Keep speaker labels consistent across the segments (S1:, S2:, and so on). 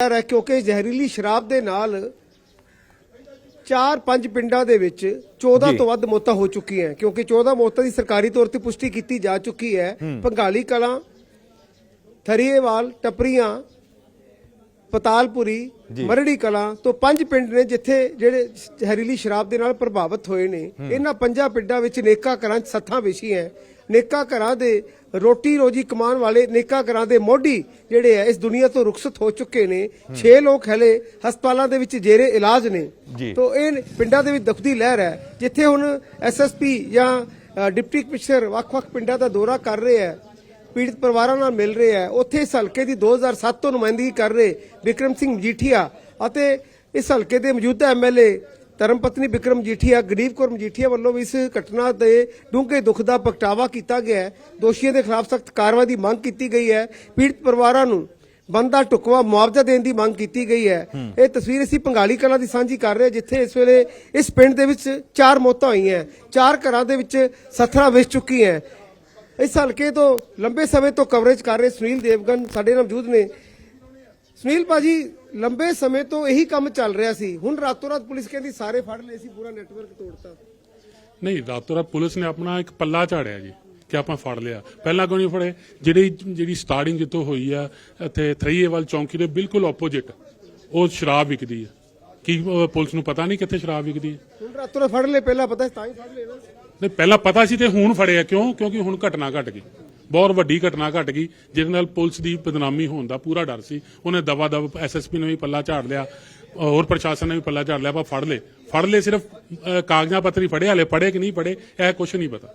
S1: ਹੈ ਕਿਉਂਕਿ ਜ਼ਹਿਰੀਲੀ ਸ਼ਰਾਬ ਦੇ ਨਾਲ ਚਾਰ ਪੰਜ ਪਿੰਡਾਂ ਦੇ ਵਿੱਚ 14 ਤੋਂ ਵੱਧ ਮੌਤਾਂ ਹੋ ਚੁੱਕੀਆਂ ਕਿਉਂਕਿ 14 ਮੌਤਾਂ ਦੀ ਸਰਕਾਰੀ ਤੌਰ ਤੇ ਪੁਸ਼ਟੀ ਕੀਤੀ ਜਾ ਚੁੱਕੀ ਹੈ। ਪੰਗਾਲੀ ਕਲਾਂ ਥਰੀਏਵਾਲ ਟਪਰੀਆਂ ਪਤਾਲਪੁਰੀ ਮਰੜੀ ਕਲਾਂ ਤੋਂ ਪੰਜ ਪਿੰਡ ਨੇ ਜਿੱਥੇ ਜਿਹੜੇ ਜ਼ਹਿਰੀਲੀ ਸ਼ਰਾਬ ਦੇ ਨਾਲ ਪ੍ਰਭਾਵਿਤ ਹੋਏ ਨੇ। ਇਹਨਾਂ ਪੰਜਾਂ ਪਿੰਡਾਂ ਵਿੱਚ ਨੇਕਾ 'ਚ ਸੱਥਾਂ ਵਿਛੀਆਂ ਨੇਕਾ ਘਰਾਂ ਦੇ ਰੋਟੀ ਰੋਜੀ ਕਮਾਉਣ ਵਾਲੇ ਨੇਕਾ ਘਰਾਂ ਦੇ ਮੋਢੀ ਜਿਹੜੇ ਆ ਇਸ ਦੁਨੀਆ ਤੋਂ ਰੁਖਸਤ ਹੋ ਚੁੱਕੇ ਨੇ। 6 ਲੋਕ ਹਲੇ ਹਸਪਤਾਲਾਂ ਦੇ ਵਿੱਚ ਜੇਰੇ ਇਲਾਜ ਨੇ।
S2: ਜੀ।
S1: ਤੋਂ ਇਹ ਪਿੰਡਾਂ ਦੇ ਵਿੱਚ ਦੁਖਦੀ ਲਹਿਰ ਹੈ। ਜਿੱਥੇ ਹੁਣ ਐਸਐਸਪੀ ਜਾਂ ਡਿਪਟੀ ਕਮਿਸ਼ਨਰ ਵੱਖ-ਵੱਖ ਪਿੰਡਾਂ ਦਾ ਦੌਰਾ ਕਰ ਰਹੇ ਹੈ ਪੀੜਤ ਪਰਿਵਾਰਾਂ ਨਾਲ ਮਿਲ ਰਹੇ ਹੈ ਉੱਥੇ ਇਸ ਹਲਕੇ ਦੀ 2007 ਤੋਂ ਨੁਮਾਇੰਦਗੀ ਕਰ ਰਹੇ ਵਿਕਰਮ ਸਿੰਘ ਮਜੀਠੀਆ ਅਤੇ ਇਸ ਹਲਕੇ ਦੇ ਮੌਜੂਦਾ ਐਮਐਲਏ ਧਰਮ ਪਤਨੀ ਵਿਕਰਮ ਮਜੀਠੀਆ ਗਰੀਬ ਕੌਰ ਮਜੀਠੀਆ ਵੱਲੋਂ ਵੀ ਇਸ ਘਟਨਾ ਦੇ ਡੂੰਘੇ ਦੁੱਖ ਦਾ ਪ੍ਰਗਟਾਵਾ ਕੀਤਾ ਗਿਆ ਹੈ। ਦੋਸ਼ੀਆਂ ਦੇ ਖਿਲਾਫ ਸਖਤ ਕਾਰਵਾਈ ਦੀ ਮੰਗ ਕੀਤੀ ਗਈ ਹੈ। ਪੀੜਤ ਪਰਿਵਾਰਾਂ ਨੂੰ ਬੰਦਾ ਟੁਕਵਾ ਮੁਆਵਜ਼ਾ ਦੇਣ ਦੀ ਮੰਗ ਕੀਤੀ ਗਈ ਹੈ। ਇਹ ਤਸਵੀਰ ਅਸੀਂ ਪੰਗਾਲੀ ਕਲਾਂ ਦੀ ਸਾਂਝੀ ਕਰ ਰਹੇ ਹਾਂ, ਜਿੱਥੇ ਇਸ ਵੇਲੇ ਇਸ ਪਿੰਡ ਦੇ ਵਿੱਚ ਚਾਰ ਮੌਤਾਂ ਹੋਈਆਂ ਚਾਰ ਘਰਾਂ ਦੇ ਵਿੱਚ ਸੱਥਰਾਂ ਵਿਛ ਚੁੱਕੀਆਂ ਇਸ ਹਲਕੇ ਤੋਂ ਲੰਬੇ ਸਮੇਂ ਤੋਂ ਕਵਰੇਜ ਕਰ ਰਹੇ ਸੁਨੀਲ ਦੇਵਗਨ ਸਾਡੇ ਨਾਲ ਮੌਜੂਦ ਨੇ। ਸੁਨੀਲ ਭਾਜੀ ਲੰਬੇ ਸਮੇਂ ਤੋਂ ਇਹੀ ਕੰਮ ਚੱਲ ਰਿਹਾ ਸੀ। ਹੁਣ ਰਾਤੋਂ ਰਾਤ ਪੁਲਿਸ ਕਹਿੰਦੀ ਸਾਰੇ ਫੜ ਲਏ ਸੀ ਪੂਰਾ ਨੈਟਵਰਕ ਤੋੜਤਾ।
S3: ਨਹੀਂ ਰਾਤੋਂ ਰਾਤ ਪੁਲਿਸ ਨੇ ਆਪਣਾ ਇੱਕ ਪੱਲਾ ਝਾੜਿਆ ਜੀ ਕਿ ਆਪਾਂ ਫੜ ਲਿਆ। ਪਹਿਲਾਂ ਕਿਉਂ ਨਹੀਂ ਫੜੇ? ਜਿਹੜੀ ਜਿਹੜੀ ਸਟਾਰਟਿੰਗ ਜਿੱਥੋਂ ਹੋਈ ਆ ਇੱਥੇ ਥਰੀਏਵਾਲ ਚੌਂਕੀ ਦੇ ਬਿਲਕੁਲ ਆਪੋਜ਼ਿਟ ਉਹ ਸ਼ਰਾਬ ਵਿਕਦੀ ਆ। ਕੀ ਪੁਲਿਸ ਨੂੰ ਪਤਾ ਨਹੀਂ ਕਿੱਥੇ ਸ਼ਰਾਬ ਵਿਕਦੀ ਹੈ
S1: ਹੁਣ ਰਾਤੋਂ ਰਾਤ ਫੜ ਲਏ ਪਹਿਲਾਂ ਪਤਾ ਸੀ ਤਾਂ ਹੀ ਫੜ ਲਏ ਨਾ।
S3: ਨਹੀਂ ਪਹਿਲਾਂ ਪਤਾ ਸੀ ਤੇ ਹੁਣ ਫੜਿਆ ਕਿਉਂ? ਕਿਉਂਕਿ ਹੁਣ ਘਟਨਾ ਘਟ ਗਈ। ਬਹੁਤ ਵੱਡੀ ਘਟਨਾ ਘਟ ਗਈ, ਜਿਹਦੇ ਨਾਲ ਪੁਲਿਸ ਦੀ ਬਦਨਾਮੀ ਹੋਣ ਦਾ ਪੂਰਾ ਡਰ ਸੀ। ਉਹਨੇ ਦਵਾ ਦਵ ਐਸਐਸਪੀ ਨੇ ਵੀ ਪੱਲਾ ਝਾੜ ਲਿਆ, ਹੋਰ ਪ੍ਰਸ਼ਾਸਨ ਨੇ ਵੀ ਪੱਲਾ ਝਾੜ ਲਿਆ, ਆਪਾਂ ਫੜ ਲਏ। ਫੜ ਲਏ ਸਿਰਫ ਕਾਗਜ਼ਾਂ ਪੱਤਰੀ ਫੜੇ, ਹਲੇ ਪੜੇ ਕਿ ਨਹੀਂ ਪੜੇ ਇਹ ਕੁਝ ਨਹੀਂ ਪਤਾ।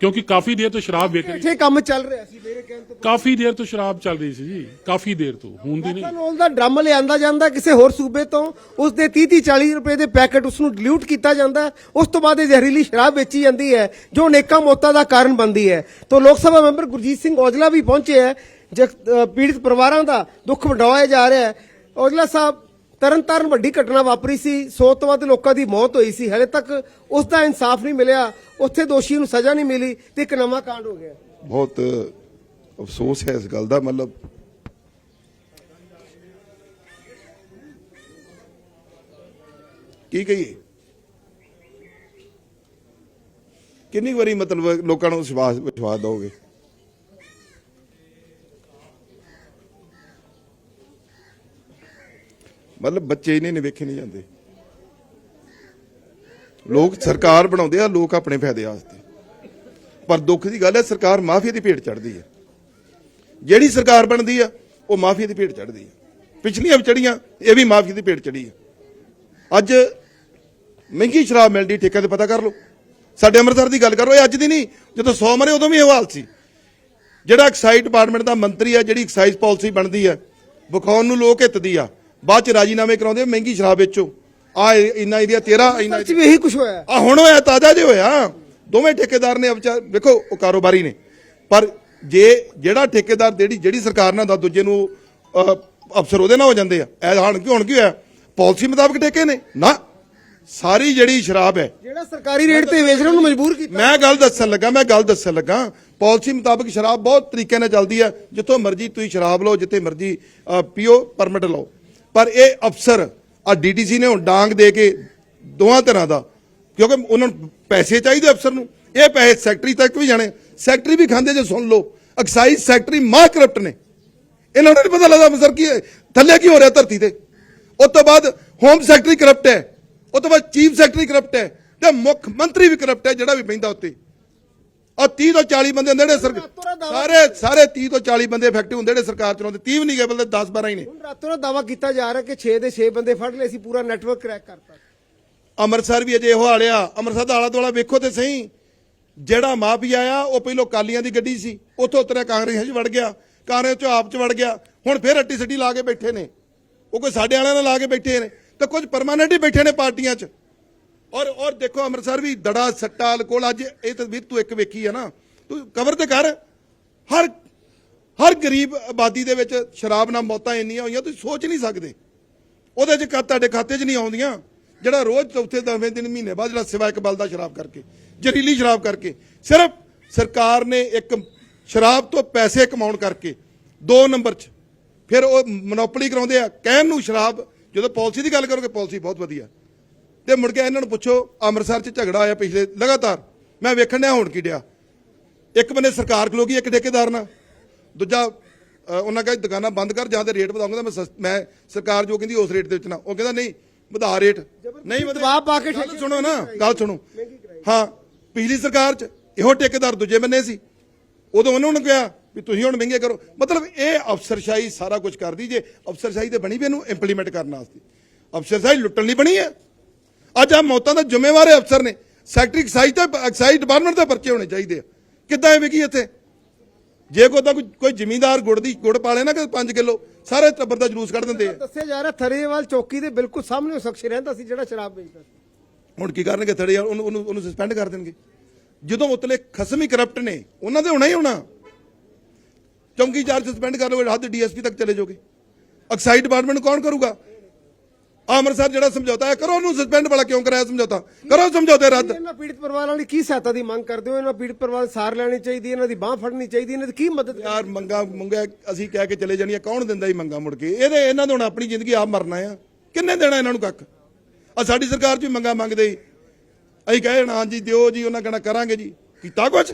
S3: ਕਿਉਂਕਿ ਕਾਫੀ ਦੇਰ ਤੋਂ ਸ਼ਰਾਬ ਵੇਚ ਰਹੀ
S1: ਇੱਥੇ ਕੰਮ ਚੱਲ ਰਿਹਾ ਸੀ ਮੇਰੇ ਕਹਿਣ ਤੋਂ
S3: ਕਾਫੀ ਦੇਰ ਤੋਂ ਸ਼ਰਾਬ ਚੱਲ ਰਹੀ ਸੀ ਜੀ ਕਾਫੀ ਦੇਰ ਤੋਂ ਹੁਣ ਦੀ ਨਹੀਂ
S1: ਮੈਥਨੋਲ ਦਾ ਡਰਮ ਲਿਆਂਦਾ ਜਾਂਦਾ ਕਿਸੇ ਹੋਰ ਸੂਬੇ ਤੋਂ ਉਸ ਦੇ 30 30 40 ਰੁਪਏ ਦੇ ਪੈਕੇਟ ਉਸ ਨੂੰ ਡਿਲੂਟ ਕੀਤਾ ਜਾਂਦਾ। ਉਸ ਤੋਂ ਬਾਅਦ ਇਹ ਜ਼ਹਿਰੀਲੀ ਸ਼ਰਾਬ ਵੇਚੀ ਜਾਂਦੀ ਹੈ ਜੋ ਨੇਕਾਂ ਮੌਤਾਂ ਦਾ ਕਾਰਨ ਬਣਦੀ ਹੈ ਤੋਂ ਲੋਕ ਸਭਾ ਮੈਂਬਰ ਗੁਰਜੀਤ ਸਿੰਘ ਔਜਲਾ ਵੀ ਪਹੁੰਚੇ ਹੈ ਅ, ਪੀੜਤ ਪਰਿਵਾਰਾਂ ਦਾ ਦੁੱਖ ਵੰਡਾਇਆ ਜਾ ਰਿਹਾ ਹੈ ਔਜਲਾ ਸਾਹਿਬ ਤਰਨਤਾਰਨ ਵੱਡੀ ਘਟਨਾ ਵਾਪਰੀ ਸੀ। 100 ਤੋਂ ਵੱਧ ਲੋਕਾਂ ਦੀ ਮੌਤ ਹੋਈ ਸੀ। ਹਲੇ ਤੱਕ ਉਸ ਦਾ ਇਨਸਾਫ ਨਹੀਂ ਮਿਲਿਆ। ਉੱਥੇ ਦੋਸ਼ੀ ਨੂੰ ਸਜ਼ਾ ਨਹੀਂ ਮਿਲੀ ਤੇ ਇੱਕ ਨਵਾਂ ਕਾਂਡ ਹੋ ਗਿਆ।
S4: ਬਹੁਤ ਅਫਸੋਸ ਹੈ ਇਸ ਗੱਲ ਦਾ। ਮਤਲਬ ਕੀ ਕਹੀਏ? ਕਿੰਨੀ ਵਾਰੀ ਮਤਲਬ ਲੋਕਾਂ ਨੂੰ ਵਿਸ਼ਵਾਸ ਵਿਸ਼ਵਾਸ ਦੋਗੇ ਮਤਲਬ ਬੱਚੇ ਇਹਨੇ ਨੇ ਵੇਖੇ ਨਹੀਂ ਜਾਂਦੇ। ਲੋਕ ਸਰਕਾਰ ਬਣਾਉਂਦੇ ਆ, ਲੋਕ ਆਪਣੇ ਫਾਇਦੇ ਵਾਸਤੇ। ਪਰ ਦੁੱਖ ਦੀ ਗੱਲ ਹੈ, ਸਰਕਾਰ ਮਾਫੀਆ ਦੀ ਭੇਟ ਚੜਦੀ ਹੈ। ਜਿਹੜੀ ਸਰਕਾਰ ਬਣਦੀ ਆ, ਉਹ ਮਾਫੀਆ ਦੀ ਭੇਟ ਚੜਦੀ ਹੈ। ਪਿਛਲੀਆਂ ਵੀ ਚੜੀਆਂ ਇਹ ਵੀ ਮਾਫੀਆ ਦੀ ਭੇਟ ਚੜੀ ਹੈ। ਅੱਜ ਮਹਿੰਗੀ ਸ਼ਰਾਬ ਮਿਲਦੀ ਠੇਕੇ ਤੇ ਪਤਾ ਕਰ ਲਓ। ਸਾਡੇ ਅੰਮ੍ਰਿਤਸਰ ਦੀ ਗੱਲ ਕਰੋ ਇਹ ਅੱਜ ਦੀ ਨਹੀਂ, ਜਦੋਂ 100 ਮਰੇ ਉਦੋਂ ਵੀ ਇਹ ਹਾਲ ਸੀ। ਜਿਹੜਾ ਐਕਸਾਈਜ਼ ਡਿਪਾਰਟਮੈਂਟ ਦਾ ਮੰਤਰੀ ਆ, ਜਿਹੜੀ ਐਕਸਾਈਜ਼ ਪਾਲਿਸੀ ਬਣਦੀ ਆ, ਵਿਖਾਉਣ ਨੂੰ ਲੋਕ ਹਿੱਤਦੀ ਆ। ਬਾਅਦ ਚ ਰਾਜੀਨਾਮੇ ਕਰਾਉਂਦੇ ਮਹਿੰਗੀ ਸ਼ਰਾਬ ਵੇਚੋ। ਆ ਇੰਨਾ ਇਹਦੀਆਂ 13 ਇੰਨਾ
S1: ਸੱਚ ਵੀ ਇਹੀ ਕੁਝ ਹੋਇਆ।
S4: ਆ ਹੁਣ ਹੋਇਆ ਤਾਜ਼ਾ ਜੇ ਹੋਇਆ। ਦੋਵੇਂ ਠੇਕੇਦਾਰ ਨੇ ਵਿਚਾਰ ਵੇਖੋ ਉਹ ਕਾਰੋਬਾਰੀ ਨੇ। ਪਰ ਜੇ ਜਿਹੜਾ ਠੇਕੇਦਾਰ ਜਿਹੜੀ ਜਿਹੜੀ ਸਰਕਾਰ ਨਾਲ ਦਾ ਦੂਜੇ ਨੂੰ ਅਫਸਰ ਉਹਦੇ ਨਾਲ ਹੋ ਜਾਂਦੇ ਆ। ਐ ਹੁਣ ਕੀ ਹੁਣ ਕੀ ਹੋਇਆ? ਪਾਲਿਸੀ ਮੁਤਾਬਕ ਠੇਕੇ ਨੇ। ਨਾ। ਸਾਰੀ ਜਿਹੜੀ ਸ਼ਰਾਬ ਹੈ
S1: ਜਿਹੜਾ ਸਰਕਾਰੀ ਰੇਟ ਤੇ ਵੇਚ ਰਿਹਾ ਉਹਨੂੰ ਮਜਬੂਰ ਕੀਤਾ।
S4: ਮੈਂ ਗੱਲ ਦੱਸਣ ਲੱਗਾ ਮੈਂ ਗੱਲ ਦੱਸਣ ਲੱਗਾ। ਪਾਲਿਸੀ ਮੁਤਾਬਕ ਸ਼ਰਾਬ ਬਹੁਤ ਤਰੀਕੇ ਨਾਲ ਚੱਲਦੀ ਹੈ। ਜਿੱਥੋਂ ਮਰਜ਼ੀ ਤੁਸੀਂ ਸ਼ਰਾਬ ਲਓ ਜਿੱਥੇ ਮਰਜ਼ੀ ਪੀਓ ਪਰਮਿਟ ਲਓ। ਪਰ ਇਹ ਅਫਸਰ ਆ ਡੀਟੀਸੀ ਨੇ ਹੁਣ ਡਾਂਗ ਦੇ ਕੇ ਦੋਹਾਂ ਤਰ੍ਹਾਂ ਦਾ, ਕਿਉਂਕਿ ਉਹਨਾਂ ਨੂੰ ਪੈਸੇ ਚਾਹੀਦੇ ਅਫਸਰ ਨੂੰ। ਇਹ ਪੈਸੇ ਸੈਕਟਰੀ ਤੱਕ ਵੀ ਜਾਣੇ। ਸੈਕਟਰੀ ਵੀ ਖਾਂਦੇ ਜੇ, ਸੁਣ ਲਓ। ਐਕਸਾਈਜ਼ ਸੈਕਟਰੀ ਮਾਂ ਕਰਪਟ ਨੇ। ਇਹਨਾਂ ਨੂੰ ਨਹੀਂ ਪਤਾ ਲੱਗਦਾ ਅਫਸਰ ਕੀ ਹੈ, ਥੱਲੇ ਕੀ ਹੋ ਰਿਹਾ ਧਰਤੀ ਤੇ। ਉਸ ਤੋਂ ਬਾਅਦ ਹੋਮ ਸੈਕਟਰੀ ਕਰਪਟ ਹੈ। ਉਸ ਤੋਂ ਬਾਅਦ ਚੀਫ ਸੈਕਟਰੀ ਕਰਪਟ ਹੈ। ਤੇ ਮੁੱਖ ਮੰਤਰੀ ਵੀ ਕਰਪਟ ਹੈ, ਜਿਹੜਾ ਵੀ ਬੈਂਦਾ ਉੱਤੇ। ਆ 30 ਤੋਂ 40 ਬੰਦੇ ਹੁੰਦੇ ਨੇ ਸਰ ਸਾਰੇ ਸਾਰੇ 30 ਤੋਂ 40 ਬੰਦੇ ਇਫੈਕਟਿਵ ਹੁੰਦੇ ਨੇ ਸਰਕਾਰ ਚਲਾਉਂਦੇ। 30 ਵੀ ਨਹੀਂ ਗਏ ਬਲਦੇ 10 12 ਹੀ ਨੇ।
S1: ਹੁਣ ਰਾਤੋਂ ਰਾਤ ਦਾਵਾ ਕੀਤਾ ਜਾ ਰਿਹਾ ਕਿ 6 ਦੇ 6 ਬੰਦੇ ਫੜ ਲਏ ਸੀ ਪੂਰਾ ਨੈਟਵਰਕ ਕਰੈਕ ਕਰਤਾ।
S4: ਅੰਮ੍ਰਿਤਸਰ ਵੀ ਅਜੇ ਇਹੋ ਹਾਲਿਆ ਅੰਮ੍ਰਿਤਸਰ ਦਾ ਆਲਾ ਦੁਆਲਾ ਵੇਖੋ ਤੇ ਸਹੀ। ਜਿਹੜਾ ਮਾਫੀਆ ਆ ਉਹ ਪਹਿਲੋਂ ਕਾਲੀਆਂ ਦੀ ਗੱਡੀ ਸੀ। ਉੱਥੋਂ ਉਤਰਿਆ ਕਾਂਗਰਸ 'ਚ ਵੜ ਗਿਆ। ਕਾਂਗਰਸ 'ਚੋਂ ਆਪ 'ਚ ਵੜ ਗਿਆ। ਹੁਣ ਫਿਰ ਅੱਟੀ ਸੱਟੀ ਲਾ ਕੇ ਬੈਠੇ ਨੇ। ਉਹ ਕੋਈ ਸਾਡੇ ਵਾਲਿਆਂ ਨਾਲ ਲਾ ਕੇ ਬੈਠੇ ਨੇ। ਤੇ ਕੁਝ ਪਰਮਾਨੈਂਟ ਹੀ ਬੈਠੇ ਨੇ ਪਾਰਟੀਆਂ 'ਚ। ਔਰ ਔਰ ਦੇਖੋ ਅੰਮ੍ਰਿਤਸਰ ਵੀ ਦੜਾ ਸੱਟਾ ਅਲਕੋਲ ਅੱਜ ਇਹ ਤਸਵੀਰ ਤੂੰ ਇੱਕ ਵੇਖੀ ਆ ਨਾ, ਤੂੰ ਕਵਰ ਤੇ ਕਰ। ਹਰ ਹਰ ਗਰੀਬ ਆਬਾਦੀ ਦੇ ਵਿੱਚ ਸ਼ਰਾਬ ਨਾਲ ਮੌਤਾਂ ਇੰਨੀਆਂ ਹੋਈਆਂ, ਤੁਸੀਂ ਸੋਚ ਨਹੀਂ ਸਕਦੇ। ਉਹਦੇ 'ਚ ਕਾ, ਤੁਹਾਡੇ ਖਾਤੇ 'ਚ ਨਹੀਂ ਆਉਂਦੀਆਂ, ਜਿਹੜਾ ਰੋਜ਼ ਚੌਥੇ ਦਸਵੇਂ ਦਿਨ ਮਹੀਨੇ ਬਾਅਦ ਜਿਹੜਾ ਸਿਵਾ ਇੱਕ ਬਲਦਾ ਸ਼ਰਾਬ ਕਰਕੇ, ਜ਼ਹਿਰੀਲੀ ਸ਼ਰਾਬ ਕਰਕੇ। ਸਿਰਫ ਸਰਕਾਰ ਨੇ ਇੱਕ ਸ਼ਰਾਬ ਤੋਂ ਪੈਸੇ ਕਮਾਉਣ ਕਰਕੇ, ਦੋ ਨੰਬਰ 'ਚ, ਫਿਰ ਉਹ ਮੋਨੋਪੋਲੀ ਕਰਾਉਂਦੇ ਆ, ਕਹਿਣ ਨੂੰ ਸ਼ਰਾਬ, ਜਦੋਂ ਪਾਲਿਸੀ ਦੀ ਗੱਲ ਕਰੋਗੇ, ਪਾਲਿਸੀ ਬਹੁਤ ਵਧੀਆ। ਤੇ ਮੁੜ ਕੇ ਇਹਨਾਂ ਨੂੰ ਪੁੱਛੋ ਅੰਮ੍ਰਿਤਸਰ 'ਚ ਝਗੜਾ ਆਇਆ ਪਿਛਲੇ ਲਗਾਤਾਰ। ਮੈਂ ਵੇਖਣ ਡਿਆ ਹੁਣ ਕੀ ਡਿਆ। ਇੱਕ ਬੰਨੇ ਸਰਕਾਰ ਖਲੋ ਗਈ ਇੱਕ ਠੇਕੇਦਾਰ ਨਾਲ। ਦੂਜਾ ਉਹਨਾਂ ਕਹਿੰਦੇ ਦੁਕਾਨਾਂ ਬੰਦ ਕਰ ਜਾਂ ਤੇ ਰੇਟ ਵਧਾਉਂਗਾ ਮੈਂ ਮੈਂ ਸਰਕਾਰ ਜੋ ਕਹਿੰਦੀ ਉਸ ਰੇਟ ਦੇ ਵਿੱਚ ਨਾ। ਉਹ ਕਹਿੰਦਾ ਨਹੀਂ ਵਧਾ ਰੇਟ। ਨਹੀਂ ਵਧਾ।
S1: ਦਬਾਅ ਪਾ ਕੇ
S4: ਗੱਲ ਸੁਣੋ ਨਾ ਗੱਲ ਸੁਣੋ। ਹਾਂ ਪਿਛਲੀ ਸਰਕਾਰ 'ਚ ਇਹੋ ਠੇਕੇਦਾਰ ਦੂਜੇ ਬੰਨੇ ਸੀ। ਉਦੋਂ ਉਹਨਾਂ ਨੂੰ ਕਿਹਾ ਵੀ ਤੁਸੀਂ ਹੁਣ ਮਹਿੰਗੇ ਕਰੋ। ਮਤਲਬ ਇਹ ਅਫਸਰਸ਼ਾਹੀ ਸਾਰਾ ਕੁਝ ਕਰਦੀ ਜੇ। ਅਫਸਰਸ਼ਾਹੀ ਤੇ ਬਣੀ ਵੀ ਇਹਨੂੰ ਇੰਪਲੀਮੈਂਟ ਕਰਨ ਵਾਸਤੇ। ਅਫਸਰਸ਼ਾਹੀ ਲੁੱਟਣ ਲਈ ਬਣੀ ਹੈ। ਅੱਜ ਆ ਮੌਤਾਂ ਦਾ ਜ਼ਿੰਮੇਵਾਰ ਅਫਸਰ ਨੇ। ਸੈਕਟਰੀ ਐਕਸਾਈਜ਼ ਤੇ ਐਕਸਾਈਜ਼ ਡਿਪਾਰਟਮੈਂਟ ਦੇ ਪਰਚੇ ਹੋਣੇ ਚਾਹੀਦੇ ਆ। ਕਿੱਦਾਂ ਐਵੇਂ ਕੀ ਇੱਥੇ? ਜੇ ਕੋਈ ਤਾਂ ਕੋਈ ਜ਼ਿਮੀਂਦਾਰ ਗੁੜ ਦੀ ਗੁੜ ਪਾ ਲੈਣਾ ਕਿ 5 ਕਿਲੋ ਸਾਰੇ ਟੱਬਰ ਦਾ ਜਲੂਸ ਕੱਢ ਦਿੰਦੇ ਆ।
S1: ਦੱਸਿਆ ਜਾ ਰਿਹਾ ਥਰੇਵਾਲ ਚੌਕੀ ਦੇ ਬਿਲਕੁਲ ਸਾਹਮਣੇ ਉਹ ਸ਼ਖਸ ਰਹਿੰਦਾ ਸੀ ਜਿਹੜਾ ਸ਼ਰਾਬ ਵੇਚਦਾ ਸੀ।
S4: ਹੁਣ ਕੀ ਕਰਨਗੇ ਯਾਰ ਉਹਨੂੰ ਉਹਨੂੰ ਸਸਪੈਂਡ ਕਰ ਦੇਣਗੇ। ਜਦੋਂ ਉਤਲੇ ਖਸਮ ਹੀ ਕਰਪਟ ਨੇ ਉਹਨਾਂ ਦੇ ਹੋਣਾ ਹੀ ਹੋਣਾ। ਚੌਂਕੀ ਚਾਰਜ ਸਸਪੈਂਡ ਕਰ ਲਓਗੇ ਹੱਦ ਡੀਐਸਪੀ ਤੱਕ ਚਲੇ ਜਾਓਗੇ। ਐਕਸਾਈਜ਼ ਡਿਪਾਰਟਮੈਂਟ ਕੌਣ ਕਰੂਗਾ? ਅੰਮ੍ਰਿਤਸਰ ਜਿਹੜਾ ਸਮਝੌਤਾ ਹੈ ਕਰੋ ਉਹਨੂੰ ਸਸਪੈਂਡ ਵਾਲਾ ਕਿਉਂ ਕਰਾਇਆ ਸਮਝੌਤਾ? ਕਰੋ ਸਮਝੌਤੇ ਰੱਦ।
S1: ਇਹਨਾਂ ਪੀੜਤ ਪਰਿਵਾਰਾਂ ਲਈ ਕੀ ਸਹਾਇਤਾ ਦੀ ਮੰਗ ਕਰਦੇ ਹੋ? ਇਹਨਾਂ ਪੀੜਤ ਪਰਿਵਾਰ ਨੂੰ ਸਾਰ ਲੈਣੀ ਚਾਹੀਦੀ ਇਹਨਾਂ ਦੀ ਬਾਹ ਫੜਨੀ ਚਾਹੀਦੀ ਇਹਨਾਂ ਦੀ ਕੀ ਮਦਦ
S4: ਯਾਰ ਮੰਗਾ ਮੰਗਾ ਅਸੀਂ ਕਹਿ ਕੇ ਚਲੇ ਜਾਣੀਆਂ ਕੌਣ ਦਿੰਦਾ ਹੀ ਮੰਗਾ ਮੁੜ ਕੇ? ਇਹਦੇ ਇਹਨਾਂ ਦੇ ਹੁਣ ਆਪਣੀ ਜ਼ਿੰਦਗੀ ਆਪ ਮਰਨਾ ਆ। ਕਿੰਨੇ ਦੇਣਾ ਇਹਨਾਂ ਨੂੰ ਕੱਖ? ਆ ਸਾਡੀ ਸਰਕਾਰ 'ਚ ਵੀ ਮੰਗਾ ਮੰਗਦੇ ਹੀ ਅਸੀਂ ਕਹੇ ਨਾ ਜੀ ਦਿਓ ਜੀ ਉਹਨਾਂ ਕਹਿਣਾ ਕਰਾਂਗੇ ਜੀ। ਕੀਤਾ ਕੁਝ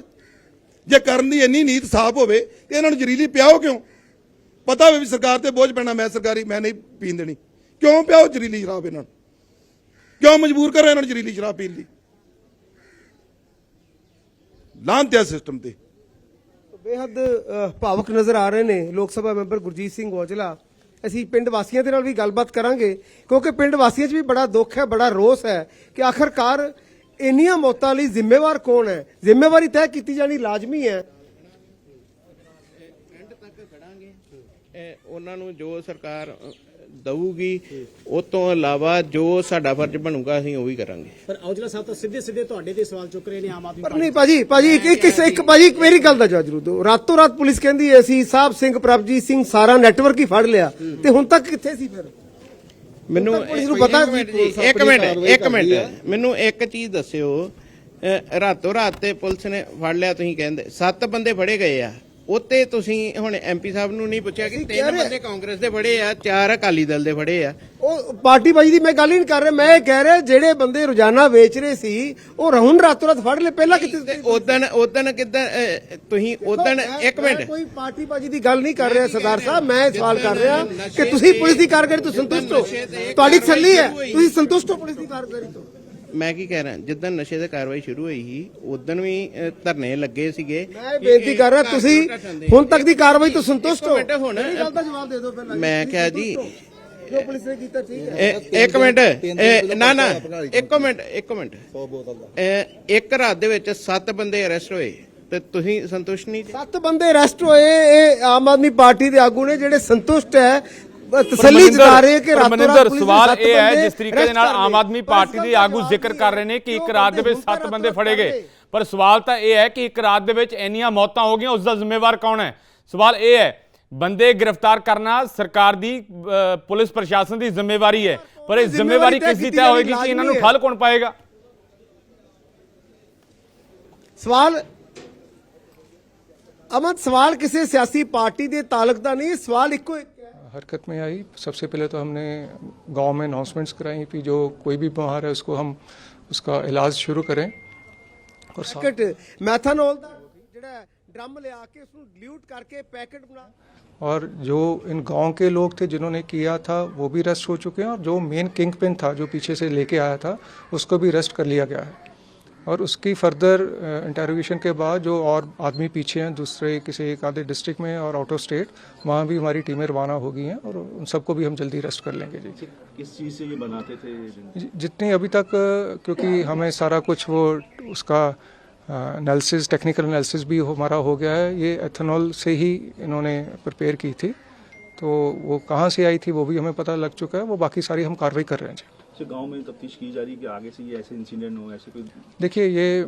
S4: ਜੇ ਕਰਨ ਦੀ ਇੰਨੀ ਨੀਤ ਸਾਫ਼ ਹੋਵੇ ਤੇ ਇਹਨਾਂ ਨੂੰ ਜ਼ਰੀਲੀ ਪਿਆਓ ਕਿਉਂ? ਪਤਾ ਹੋਵੇ ਵੀ ਸਰਕਾਰ ਤੇ ਬੋਝ ਪੈਣਾ ਮੈਂ ਸਰਕਾਰੀ ਮੈਂ ਨਹੀਂ ਪੀਣ ਦੇਣੀ। ਕਿਉਂ ਪਿਆਓ ਜ਼ਰੀਲੀ ਸ਼ਰਾਬ ਇਹਨਾਂ ਨੂੰ? ਕਿਉਂ ਮਜਬੂਰ ਕਰੋ ਇਹਨਾਂ ਨੂੰ ਜ਼ਰੀਲੀ ਸ਼ਰਾਬ ਪੀਣ ਲਈ ਲਾਂਤਿਆ ਸਿਸਟਮ ਤੇ।
S1: ਬੇਹੱਦ ਭਾਵੁਕ ਨਜ਼ਰ ਆ ਰਹੇ ਨੇ ਲੋਕ ਸਭਾ ਮੈਂਬਰ ਗੁਰਜੀਤ ਸਿੰਘ ਔਜਲਾ। ਅਸੀਂ ਪਿੰਡ ਵਾਸੀਆਂ ਦੇ ਨਾਲ ਵੀ ਗੱਲਬਾਤ ਕਰਾਂਗੇ ਕਿਉਂਕਿ ਪਿੰਡ ਵਾਸੀਆਂ 'ਚ ਵੀ ਬੜਾ ਦੁੱਖ ਹੈ ਬੜਾ ਰੋਸ ਹੈ ਕਿ ਆਖਰਕਾਰ ਇੰਨੀਆਂ ਮੌਤਾਂ ਲਈ ਜ਼ਿੰਮੇਵਾਰ ਕੌਣ ਹੈ? ਜ਼ਿੰਮੇਵਾਰੀ ਤੈਅ ਕੀਤੀ ਜਾਣੀ ਲਾਜ਼ਮੀ ਹੈ।
S2: ਐਂਡ ਤੱਕ ਖੜਾਂਗੇ। ਇਹ ਉਹਨਾਂ ਨੂੰ ਜੋ ਸਰਕਾਰ ਦਊਗੀ ਉਹ ਤੋਂ ਇਲਾਵਾ ਜੋ ਸਾਡਾ ਫਰਜ਼ ਬਣੂਗਾ ਅਸੀਂ ਉਹ ਵੀ ਕਰਾਂਗੇ।
S5: ਪਰ ਔਜਲਾ ਸਾਹਿਬ ਤਾਂ ਸਿੱਧੇ ਸਿੱਧੇ ਤੁਹਾਡੇ ਤੇ ਸਵਾਲ ਚੁੱਕ ਰਹੇ ਨੇ ਆਮ ਆਦਮੀ
S1: ਪਰ ਨਹੀਂ ਭਾਜੀ ਭਾਜੀ ਇੱਕ ਇੱਕ ਇੱਕ ਭਾਜੀ ਇੱਕ ਮੇਰੀ ਗੱਲ ਦਾ ਜਵਾਬ ਜ਼ਰੂਰ ਦਿਓ। ਰਾਤੋਂ ਰਾਤ ਪੁਲਿਸ ਕਹਿੰਦੀ ਹੈ ਅਸੀਂ ਸਾਹਿਬ ਸਿੰਘ ਪ੍ਰਭਜੀਤ ਸਿੰਘ ਸਾਰਾ ਨੈਟਵਰਕ ਹੀ ਫੜ ਲਿਆ। ਤੇ ਹੁਣ ਤੱਕ ਕਿੱਥੇ ਸੀ ਫਿਰ?
S2: ਮੈਨੂੰ
S1: ਪੁਲਿਸ ਨੂੰ ਪਤਾ
S2: ਇੱਕ ਮਿੰਟ ਇੱਕ ਮਿੰਟ ਮੈਨੂੰ ਇੱਕ ਚੀਜ਼ ਦੱਸਿਓ। ਰਾਤੋਂ ਰਾਤ ਤੇ ਪੁਲਿਸ ਨੇ ਫੜ ਲਿਆ ਤੁਸੀਂ ਕਹਿੰਦੇ ਸੱਤ ਬੰਦੇ ਫੜੇ ਗਏ ਆ। ਉੱਤੇ ਤੁਸੀਂ ਹੁਣ ਐਮਪੀ ਸਾਹਿਬ ਨੂੰ ਨਹੀਂ ਪੁੱਛਿਆ ਕਿ ਤਿੰਨ ਬੰਦੇ ਕਾਂਗਰਸ ਦੇ ਫੜੇ ਆ ਚਾਰ ਅਕਾਲੀ ਦਲ ਦੇ ਫੜੇ ਆ।
S1: ਉਹ ਪਾਰਟੀ ਬਾਜੀ ਦੀ ਮੈਂ ਗੱਲ ਹੀ ਨਹੀਂ ਕਰ ਰਿਹਾ। ਮੈਂ ਇਹ ਕਹਿ ਰਿਹਾ ਜਿਹੜੇ ਬੰਦੇ ਰੋਜ਼ਾਨਾ ਵੇਚ ਰਹੇ ਸੀ ਉਹ ਹੁਣ ਰਾਤੋਂ ਰਾਤ ਫੜ ਲਏ। ਪਹਿਲਾਂ
S2: ਤੇ
S1: ਕਿੱਥੇ
S2: ਉਦਣ ਉਦਣ ਕਿੱਦਾਂ ਤੁਸੀਂ ਉਦਣ
S1: ਮੈਂ-
S2: ਇੱਕ ਮਿੰਟ।
S1: ਕੋਈ ਪਾਰਟੀ ਬਾਜੀ ਦੀ ਗੱਲ ਨਹੀਂ ਕਰ ਰਿਹਾ ਸਰਦਾਰ ਸਾਹਿਬ? ਮੈਂ ਸਵਾਲ ਕਰ ਰਿਹਾ ਕਿ ਤੁਸੀਂ ਪੁਲਿਸ ਦੀ ਕਾਰਗੁਜ਼ਾਰੀ ਤੋਂ ਸੰਤੁਸ਼ਟ ਹੋ? ਤੁਹਾਡੀ ਤਸੱਲੀ ਹੈ। ਤੁਸੀਂ ਸੰਤੁਸ਼ਟ ਹੋ ਪੁਲਿਸ ਦੀ ਕਾਰਗੁਜ਼ਾਰੀ ਤੋਂ?
S2: ਮੈਂ ਕੀ ਕਹਿ ਰਿਹਾ ਜਿੱਦਾਂ ਨਸ਼ੇ ਤੇ ਕਾਰਵਾਈ ਸ਼ੁਰੂ ਹੋਈ ਸੀ ਉਦੋਂ ਵੀ ਅ, ਧਰਨੇ ਲੱਗੇ ਸੀਗੇ।
S1: ਮੈਂ ਬੇਨਤੀ ਕਰ ਰਿਹਾ ਤੁਸੀਂ ਹੁਣ ਤੱਕ ਦੀ ਕਾਰਵਾਈ ਤੋਂ ਸੰਤੁਸ਼ਟ ਹੋ।
S2: ਇੱਕ ਮਿੰਟ ਹੁਣ-
S1: ਮੇਰੀ ਗੱਲ ਦਾ ਜਵਾਬ ਦੇ ਦਿਓ ਪਹਿਲਾਂ।
S2: ਮੈਂ ਕਿਹਾ ਜੀ-
S1: ਸੰਤੁਸ਼ਟ ਹੋ? ਜੋ ਪੁਲਿਸ ਨੇ ਕੀਤਾ ਠੀਕ ਹੈ।
S2: ਇਹ- ਇੱਕ ਮਿੰਟ ਇਹ- ਨਾ ਨਾ ਇੱਕ ਮਿੰਟ ਇੱਕ ਮਿੰਟ। ਇਹ ਇੱਕ ਰਾਤ ਦੇ ਵਿੱਚ ਸੱਤ ਬੰਦੇ ਅਰੈਸਟ ਹੋਏ ਤੇ ਤੁਸੀਂ ਸੰਤੁਸ਼ਟ ਨਹੀਂ? ਜੀ?
S1: ਸੱਤ ਬੰਦੇ ਅਰੈਸਟ ਹੋਏ ਇਹ ਆਮ ਆਦਮੀ ਪਾਰਟੀ ਦੇ ਆਗੂ ਨੇ ਜਿਹੜੇ ਸੰਤੁਸ਼ਟ ਹੈ ਤਸੱਲੀ ਜਤਾ ਰਹੇ ਕਿ ਰਾਤੋਂ
S6: ਸਵਾਲ ਇਹ ਹੈ ਜਿਸ ਤਰੀਕੇ ਦੇ ਨਾਲ ਆਮ। ਆਦਮੀ
S1: ਪਰ
S6: ਪਾਰਟੀ ਦੇ ਆਗੂ ਜ਼ਿਕਰ ਕਰ ਰਹੇ ਨੇ ਕਿ ਇੱਕ ਰਾਤ ਦੇ ਵਿੱਚ ਸੱਤ ਬੰਦੇ ਫੜੇ ਗਏ? ਪਰ ਸਵਾਲ ਤਾਂ ਇਹ ਹੈ ਕਿ ਇੱਕ ਰਾਤ ਦੇ ਵਿੱਚ ਇੰਨੀਆਂ ਮੌਤਾਂ ਹੋ ਗਈਆਂ ਉਸ ਦਾ ਜ਼ਿੰਮੇਵਾਰ ਕੌਣ ਹੈ? ਸਵਾਲ ਇਹ ਹੈ ਬੰਦੇ ਗ੍ਰਿਫਤਾਰ ਕਰਨਾ ਸਰਕਾਰ ਦੀ ਪੁਲਿਸ ਪ੍ਰਸ਼ਾਸਨ ਦੀ ਜ਼ਿੰਮੇਵਾਰੀ ਹੈ। ਪਰ ਇਹ ਜ਼ਿੰਮੇਵਾਰੀ ਕਿਸ ਦੀ ਤੈਅ ਹੋਏਗੀ ਕਿ ਇਹਨਾਂ ਨੂੰ ਠੱਲ ਕੌਣ ਪਾਏਗਾ?
S1: ਸਵਾਲ ਅਮਨ ਸਵਾਲ ਕਿਸੇ ਸਿਆਸੀ ਪਾਰਟੀ ਦੇ ਤਾਲੁਕ ਦਾ ਨਹੀਂ ਸਵਾਲ ਇੱਕੋ
S7: हरकत में आई सबसे पहले तो हमने गांव में अनाउंसमेंट्स कराई कि जो कोई भी बीमार है उसको हम उसका इलाज शुरू करें और साथ
S1: ਪੈਕਟ ਮੈਥਾਨੋਲ ਦਾ ਜਿਹੜਾ ਡਰਮ ਲਿਆ ਕੇ ਉਸ ਨੂੰ ਡਿਲੂਟ ਕਰਕੇ ਪੈਕਟ ਬਣਾ
S7: और जो इन गांव के लोग थे जिन्होंने किया था वो भी अरेस्ट हो चुके हैं और जो मेन किंग पिन था जो पीछे से लेके आया था उसको भी अरेस्ट कर लिया गया है और उसकी फर्दर इंटरोगेशन के बाद जो और आदमी पीछे हैं दूसरे किसी एक आधे डिस्ट्रिक्ट में और आउट ऑफ़ स्टेट वहाँ भी हमारी टीमें रवाना हो गई हैं और उन सबको भी हम जल्दी अरेस्ट कर लेंगे। जी
S8: किस चीज़ से ये बनाते थे?
S7: जितनी अभी तक क्योंकि हमें सारा कुछ वो उसका एनालिसिस टेक्निकल एनालिसिस भी हमारा हो गया है। ये एथेनॉल से ही इन्होंने प्रिपेयर की थी। तो वो कहाँ से आई थी वो भी हमें पता लग चुका है। वो बाकी सारी हम कार्रवाई कर रहे हैं जी।
S8: अच्छा गाँव में तफ्तीश की जा रही है कि आगे से ये ऐसे इंसिडेंट हो, ऐसे कोई
S7: देखिए, ये,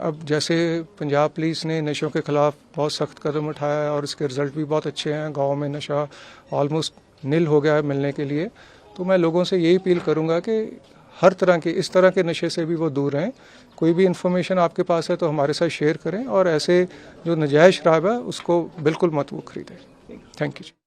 S7: अब जैसे पंजाब पुलिस ने नशों के खिलाफ बहुत सख्त कदम उठाया है और इसके रिज़ल्ट भी बहुत अच्छे हैं। गाँव में नशा ऑलमोस्ट नील हो गया है मिलने के लिए। तो मैं लोगों से यही अपील करूँगा कि हर तरह के, इस तरह के नशे से भी वो दूर रहें। कोई भी इन्फॉर्मेशन आपके पास है तो हमारे साथ शेयर करें और ऐसे जो नजायज़ शराब है, उसको बिल्कुल मत वो खरीदें। थैंक यू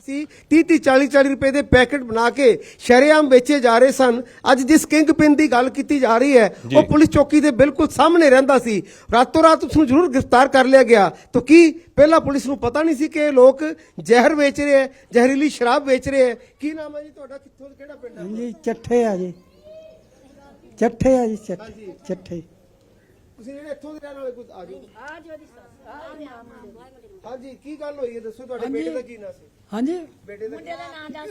S1: ਸੀ 30 30 40 40 ਰੁਪਏ ਦੇ ਪੈਕੇਟ ਬਣਾ ਕੇ ਸ਼ਰੇਆਮ ਵੇਚੇ ਜਾ ਰਹੇ ਸਨ। ਅੱਜ ਜਿਸ ਕਿੰਗ ਪਿਨ ਦੀ ਗੱਲ ਕੀਤੀ ਜਾ ਰਹੀ ਹੈ ਉਹ ਪੁਲਿਸ ਚੌਕੀ ਦੇ ਬਿਲਕੁਲ ਸਾਹਮਣੇ ਰਹਿੰਦਾ ਸੀ। ਰਾਤੋਂ ਰਾਤ ਉਸ ਨੂੰ ਜ਼ਰੂਰ ਗ੍ਰਿਫਤਾਰ ਕਰ ਲਿਆ ਗਿਆ। ਤਾਂ ਕੀ ਪਹਿਲਾਂ ਪੁਲਿਸ ਨੂੰ ਪਤਾ ਨਹੀਂ ਸੀ ਕਿ ਇਹ ਲੋਕ ਜ਼ਹਿਰ ਵੇਚ ਰਹੇ ਹੈ ਜ਼ਹਿਰੀਲੀ ਸ਼ਰਾਬ ਵੇਚ ਰਹੇ ਹੈ? ਕੀ ਨਾਮ ਹੈ ਜੀ ਤੁਹਾਡਾ? ਕਿੱਥੋਂ ਕਿਹੜਾ ਪਿੰਡ ਹੈ
S9: ਜੀ ਚੱਠੇ ਆ ਜੀ। ਚੱਠੇ ਆ ਜੀ ਚੱਠੇ
S1: ਤੁਸੀਂ ਜਿਹੜੇ ਇੱਥੋਂ ਦੇ ਰਹਿਣ ਵਾਲੇ ਕੁਝ ਆ ਜਾਓ। ਹਾਂਜੀ ਕੀ ਗੱਲ ਹੋਈ ਹੈ? ਦੱਸੋ ਤੁਹਾਡੇ ਬੇਟੇ ਦਾ ਕੀ ਨਾਮ ਸੀ?
S9: ਹਾਂਜੀ।
S1: ਬੇਟੇ ਦਾ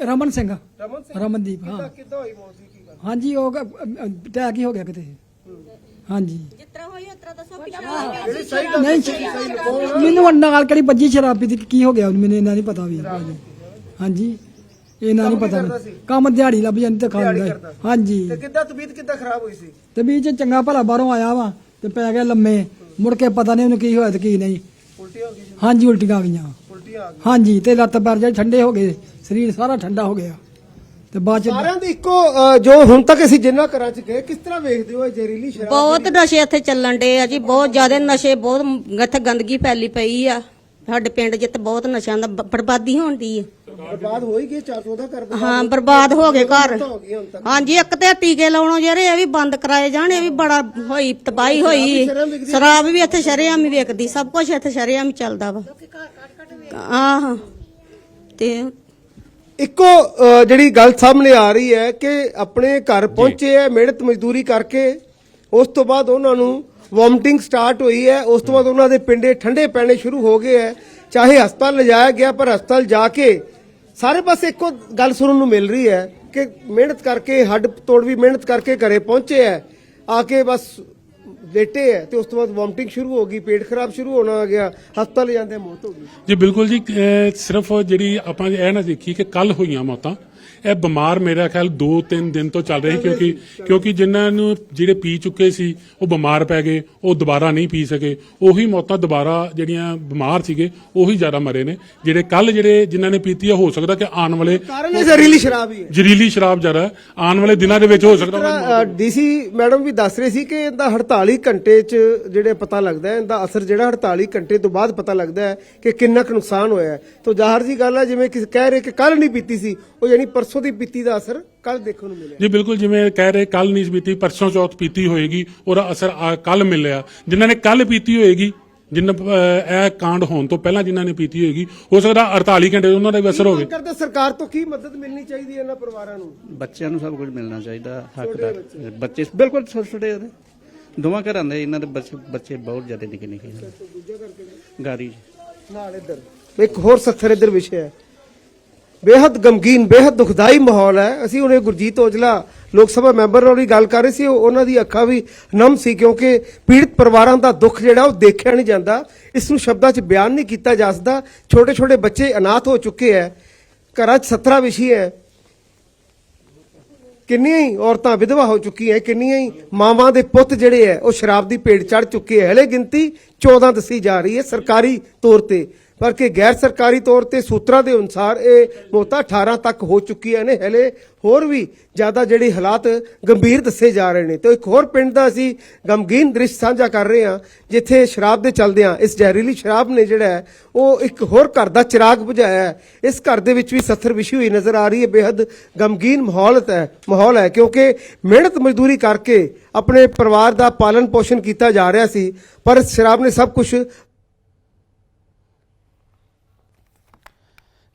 S9: ਰਮਨ ਸਿੰਘ।
S1: ਰਮਨ ਸਿੰਘ?
S9: ਰਮਨਦੀਪ ਹਾਂ।
S1: ਕਿੱਦਾਂ ਕਿੱਦਾਂ ਹੋਈ ਮੌਤ ਦੀ? ਕੀ ਗੱਲ?
S9: ਹਾਂਜੀ ਉਹ ਟੈਕ ਹੀ ਹੋ ਗਿਆ ਕਿਤੇ। ਹਾਂਜੀ।
S1: ਜਿਹੜੀ ਸਹੀ ਗੱਲ
S9: ਨਹੀਂ ਮੈਨੂੰ ਉਹ ਨਾਲ ਕਿਹੜੀ ਬੱਜੀ ਸ਼ਰਾਬ ਪੀਤੀ ਕੀ ਹੋ ਗਿਆ ਮੈਨੂੰ ਇਹਨਾਂ ਨਹੀਂ ਪਤਾ ਵੀ। ਹਾਂਜੀ। ਇਹਨਾਂ ਨਹੀਂ ਪਤਾ
S1: ਕਰਦਾ ਸੀ?
S9: ਕੰਮ ਦਿਹਾੜੀ ਲੱਭ ਜਾਂਦੀ ਤੇ ਖਾ
S1: ਦਿਹਾੜੀ
S9: ਲੈਂਦਾ।
S1: ਕਰਦਾ।
S9: ਹਾਂਜੀ।
S1: ਤੇ ਕਿੱਦਾਂ ਤਬੀਅਤ ਕਿੱਦਾਂ ਖਰਾਬ ਹੋਈ ਸੀ?
S9: ਤੇ ਵਿੱਚ ਚੰਗਾ ਭਲਾ ਬਾਹਰੋਂ ਆਇਆ ਵਾ ਤੇ ਪੈ ਗਿਆ ਲੰਮੇ। ਮੁੜ ਕੇ ਪਤਾ ਨਹੀਂ ਉਹਨੂੰ ਕੀ ਹੋਇਆ ਤੇ ਕੀ ਨਹੀਂ।
S1: ਉਲਟੀ ਹੋ ਗਈ ਸੀ?
S9: ਹਾਂਜੀ ਉਲਟੀਆਂ ਆ ਗਈਆਂ।
S1: ਉਲਟੀ ਆ ਗਈ।
S9: ਹਾਂਜੀ ਤੇ ਲੱਤ ਪੈਰ ਜਿਹੜੇ ਠੰਡੇ ਹੋ ਗਏ ਸਰੀਰ ਸਾਰਾ ਠੰਡਾ ਹੋ ਗਿਆ। ਤੇ ਬਾਅਦ ਚ
S1: ਸਾਰਿਆਂ ਦੇ ਇੱਕੋ ਅ, ਜੋ ਹੁਣ ਤੱਕ ਅਸੀਂ ਜਿੰਨਾ ਘਰਾਂ 'ਚ ਗਏ ਕਿਸ ਤਰ੍ਹਾਂ ਵੇਖਦੇ ਹੋ ਇਹ ਜ਼ਹਿਰੀਲੀ ਸ਼ਰਾਬ
S10: ਬਹੁਤ ਨਸ਼ੇ ਇੱਥੇ ਚੱਲਣ ਡੇ ਆ ਜੀ ਬਹੁਤ ਜ਼ਿਆਦਾ ਨਸ਼ੇ ਬਹੁਤ ਇੱਥੇ ਗੰਦਗੀ ਫੈਲੀ ਪਈ ਆ। ਸਾਡੇ ਪਿੰਡ 'ਚ ਤੇ ਬਹੁਤ ਨਸ਼ਿਆਂ ਦਾ ਬ- ਬਰਬਾਦੀ ਹੋਣ ਦੀ ਆ।
S1: ਬਰਬਾਦ ਹੋ ਹੀ ਗਏ ਚਾਰ ਚੌਦਾ ਕਰ
S10: ਹਾਂ ਬਰਬਾਦ ਹੋ ਗਏ ਘਰ।
S1: ਹੋ ਗਈ ਹੁਣ ਤੱਕ।
S10: ਹਾਂਜੀ ਇੱਕ ਤੇ ਟੀਕੇ ਲਾਉਣੋਂ ਜਿਹੜੇ ਇਹ ਵੀ ਬੰਦ ਕਰਾਏ ਜਾਣ ਇਹ ਵੀ ਬੜਾ ਹੋਈ ਤਬਾਹੀ ਹੋਈ। ਸ਼ਰਾਬ ਵੀ ਇੱਥੇ ਸ਼ਰੇਆਮ ਹੀ ਵਿਕਦੀ ਸਭ ਕੁਝ ਇੱਥੇ ਸ਼ਰੇਆਮ ਹੀ ਚੱਲਦਾ ਵਾ। ਆਹ ਤੇ
S1: ਇੱਕੋ ਅ, ਜਿਹੜੀ ਗੱਲ ਸਾਹਮਣੇ ਆ ਰਹੀ ਹੈ ਕਿ ਆਪਣੇ ਘਰ ਪਹੁੰਚੇ ਹੈ ਮਿਹਨਤ ਮਜ਼ਦੂਰੀ ਕਰਕੇ ਉਸ ਤੋਂ ਬਾਅਦ ਉਹਨਾਂ ਨੂੰ ਵੋਮਟਿੰਗ ਸਟਾਰਟ ਹੋਈ ਹੈ, ਉਸ ਤੋਂ ਬਾਅਦ ਉਹਨਾਂ ਦੇ ਪਿੰਡੇ ਠੰਡੇ ਪੈਣੇ ਸ਼ੁਰੂ ਹੋ ਗਏ ਹੈ। ਚਾਹੇ ਹਸਪਤਾਲ ਲਿਜਾਇਆ ਗਿਆ, ਪਰ ਹਸਪਤਾਲ ਜਾ ਕੇ ਸਾਰੇ ਪਾਸੇ ਇੱਕੋ ਗੱਲ ਸੁਣਨ ਨੂੰ ਮਿਲ ਰਹੀ ਹੈ ਕਿ ਮਿਹਨਤ ਕਰਕੇ, ਹੱਡ ਤੋੜ ਵੀ ਮਿਹਨਤ ਕਰਕੇ ਘਰੇ ਪਹੁੰਚੇ ਹੈ। ਆ ਕੇ ਬਸ ਲੇਟੇ ਹੈ ਤੇ ਉਸ ਤੋਂ ਬਾਅਦ ਵੋਮਟਿੰਗ ਸ਼ੁਰੂ ਹੋ ਗਈ, ਪੇਟ ਖਰਾਬ ਸ਼ੁਰੂ ਹੋਣਾ ਆ ਗਿਆ, ਹਸਪਤਾਲ ਜਾਂਦੇ ਮੌਤ ਹੋ ਗਈ।
S3: ਜੀ, ਬਿਲਕੁਲ ਜੀ ਸਿਰਫ ਜਿਹੜੀ ਆਪਾਂ ਇਹ ਨਾ ਦੇਖੀ ਕਿ ਕੱਲ ਹੋਈਆਂ ਮੌਤਾਂ ਇਹ ਬਿਮਾਰ ਮੇਰਾ ਖਿਆਲ 2-3 ਦਿਨ ਤੋਂ ਚੱਲ ਰਹੀ ਕਿਉਂਕਿ ਕਿਉਂਕਿ ਜਿਨ੍ਹਾਂ ਨੂੰ ਜਿਹੜੇ ਪੀ ਚੁੱਕੇ ਸੀ ਉਹ ਬਿਮਾਰ ਪੈ ਗਏ ਉਹ ਦੁਬਾਰਾ ਨਹੀਂ ਪੀ ਸਕੇ। ਉਹੀ ਮੌਤਾਂ ਦੁਬਾਰਾ ਜਿਹੜੀਆਂ ਬਿਮਾਰ ਸੀਗੇ ਉਹੀ ਜ਼ਿਆਦਾ ਮਰੇ ਨੇ। ਜਿਹੜੇ ਕੱਲ ਜਿਹੜੇ ਜਿਨ੍ਹਾਂ ਨੇ ਪੀਤੀ ਆ ਹੋ ਸਕਦਾ ਕਿ ਆਉਣ ਵਾਲੇ
S1: ਕਾਰਨ ਇਹ ਜ਼ਹਿਰੀਲੀ ਸ਼ਰਾਬ ਹੀ ਹੈ।
S3: ਜ਼ਹਿਰੀਲੀ ਸ਼ਰਾਬ ਜ਼ਿਆਦਾ। ਆਉਣ ਵਾਲੇ ਦਿਨਾਂ ਦੇ ਵਿੱਚ ਹੋ ਸਕਦਾ
S1: ਡੀਸੀ ਮੈਡਮ ਵੀ ਦੱਸ ਰਹੇ ਸੀ ਕਿ ਇਹਦਾ 48 ਘੰਟੇ ਚ ਜਿਹੜੇ ਪਤਾ ਲੱਗਦਾ ਹੈ ਇਹਦਾ ਅਸਰ ਜਿਹੜਾ 48 ਘੰਟੇ ਤੋਂ ਬਾਅਦ ਪਤਾ ਲੱਗਦਾ ਹੈ ਕਿ ਕਿੰਨਾ ਕੁ ਨੁਕਸਾਨ ਹੋਇਆ ਹੈ। ਤੋਂ ਜ਼ਾਹਰ ਜੀ ਗੱਲ ਹੈ ਜਿਵੇਂ ਕਿ ਕਹਿ ਰਹੇ ਕਿ ਕੱਲ ਨਹੀਂ ਪੀਤੀ ਸੀ ਉਹ ਯਾਨੀ ਪਰਸੋਂ ਦੀ ਪੀਤੀ ਦਾ ਅਸਰ ਕੱਲ ਦੇਖਣ ਨੂੰ ਮਿਲਿਆ।
S3: ਜੀ ਬਿਲਕੁਲ ਜਿਵੇਂ ਕਹਿ ਰਹੇ ਕੱਲ ਨਹੀਂ ਪੀਤੀ ਪਰਸੋਂ ਚੌਥ ਪੀਤੀ ਹੋਏਗੀ ਉਹਦਾ ਅਸਰ ਕੱਲ ਮਿਲਿਆ। ਜਿਨ੍ਹਾਂ ਨੇ ਕੱਲ ਪੀਤੀ ਹੋਏਗੀ ਜਿੰਨ ਇਹ ਕਾਂਡ ਹੋਣ ਤੋਂ ਪਹਿਲਾਂ ਜਿਨ੍ਹਾਂ ਨੇ ਪੀਤੀ ਹੋਏਗੀ ਹੋ ਸਕਦਾ 48 ਘੰਟੇ ਉਹਨਾਂ ਦਾ ਵੀ ਅਸਰ ਹੋਵੇ।
S1: ਕਰਦੇ ਸਰਕਾਰ ਤੋਂ ਕੀ ਮਦਦ ਮਿਲਣੀ ਚਾਹੀਦੀ ਹੈ ਇਹਨਾਂ ਪਰਿਵਾਰਾਂ ਨੂੰ?
S11: ਬੱਚਿਆਂ ਨੂੰ ਸਭ ਕੁਝ ਮਿਲਣਾ ਚਾਹੀਦਾ ਹੱਕਦਾਰ ਬੱਚੇ। ਬਿਲਕੁਲ ਛੋਟੇ ਛੋਟੇ ਉਹਦੇ। ਦੋਵਾਂ ਘਰਾਂ ਦੇ ਇਹਨਾਂ ਦੇ ਬੱਚੇ ਬੱਚੇ ਬਹੁਤ ਜ਼ਿਆਦਾ ਨਿੱਕੇ ਨਿੱਕੇ ਹਨ ਗਾਰੀ
S1: ਨਾਲ ਇੱਧਰ। ਇੱਕ ਹੋਰ ਸਖਰ ਇੱਧਰ ਵਿਸ਼ੇ ਹੈ। ਬੇहद ਗਮਗੀਨ ਬੇहद ਦੁਖਦਾਈ ਮਾਹੌਲ ਹੈ। ਅਸੀਂ ਉਹਨੇ ਗੁਰਜੀਤ ਔਜਲਾ ਲੋਕ ਸਭਾ ਮੈਂਬਰ ਨਾਲ ਵੀ ਗੱਲ ਕਰ ਰਹੇ ਸੀ। ਉਹਨਾਂ ਦੀ ਅੱਖਾਂ ਵੀ ਨਮ ਸੀ ਕਿਉਂਕਿ ਪੀੜਤ ਪਰਿਵਾਰਾਂ ਦਾ ਦੁੱਖ ਜਿਹੜਾ, ਉਹ ਦੇਖਿਆ ਨਹੀਂ ਜਾਂਦਾ। ਇਸ ਨੂੰ ਸ਼ਬਦਾਂ 'ਚ ਬਿਆਨ ਨਹੀਂ ਕੀਤਾ ਜਾ ਸਕਦਾ। ਛੋਟੇ ਛੋਟੇ ਬੱਚੇ ਅਨਾਥ ਹੋ ਚੁੱਕੇ ਐ ਘਰਾਂ 'ਚ 17 ਵਿਸ਼ੀ ਐ ਕਿੰਨੀਆਂ ਹੀ ਔਰਤਾਂ ਵਿਧਵਾ ਹੋ ਚੁੱਕੀਆਂ ਕਿੰਨੀਆਂ ਹੀ ਮਾਵਾਂ ਦੇ ਪੁੱਤ ਜਿਹੜੇ ਐ ਉਹ ਸ਼ਰਾਬ ਦੀ ਪੇੜ ਚੜ ਚੁੱਕੇ ਐ ਹਲੇ ਗਿਣਤੀ 14 ਦੱਸੀ ਜਾ ਰਹੀ ਐ ਸਰਕਾਰੀ ਤੌਰ ਤੇ। ਪਰ ਕਿ ਗੈਰ ਸਰਕਾਰੀ ਤੌਰ ਤੇ ਸੂਤਰਾਂ ਦੇ ਅਨੁਸਾਰ ਇਹ ਮੌਤਾਂ 18 ਤੱਕ ਹੋ ਚੁੱਕੀਆਂ ਨੇ। ਹਲੇ ਹੋਰ ਵੀ ਜ਼ਿਆਦਾ ਜਿਹੜੇ ਹਾਲਾਤ ਗੰਭੀਰ ਦੱਸੇ ਜਾ ਰਹੇ ਨੇ। ਤੇ ਇੱਕ ਹੋਰ ਪਿੰਡ ਦਾ ਅਸੀਂ ਗਮਗੀਨ ਦ੍ਰਿਸ਼ ਸਾਂਝਾ ਕਰ ਰਹੇ ਹਾਂ, ਜਿੱਥੇ ਸ਼ਰਾਬ ਦੇ ਚਲਦਿਆਂ ਇਸ ਜ਼ਹਿਰੀਲੀ ਸ਼ਰਾਬ ਨੇ ਜਿਹੜਾ ਹੈ, ਉਹ ਇੱਕ ਹੋਰ ਘਰ ਦਾ ਚਿਰਾਗ ਬੁਝਾਇਆ ਹੈ। ਇਸ ਘਰ ਦੇ ਵਿੱਚ ਵੀ ਸੱਥਰ ਵਿਛੀ ਹੋਈ ਨਜ਼ਰ ਆ ਰਹੀ ਹੈ। ਬੇहद ਗਮਗੀਨ ਮਾਹੌਲ ਹੈ ਮਾਹੌਲ ਹੈ, ਕਿਉਂਕਿ ਮਿਹਨਤ ਮਜ਼ਦੂਰੀ ਕਰਕੇ ਆਪਣੇ ਪਰਿਵਾਰ ਦਾ ਪਾਲਣ ਪੋਸ਼ਣ ਕੀਤਾ ਜਾ ਰਿਹਾ ਸੀ, ਪਰ ਸ਼ਰਾਬ ਨੇ ਸਭ ਕੁਝ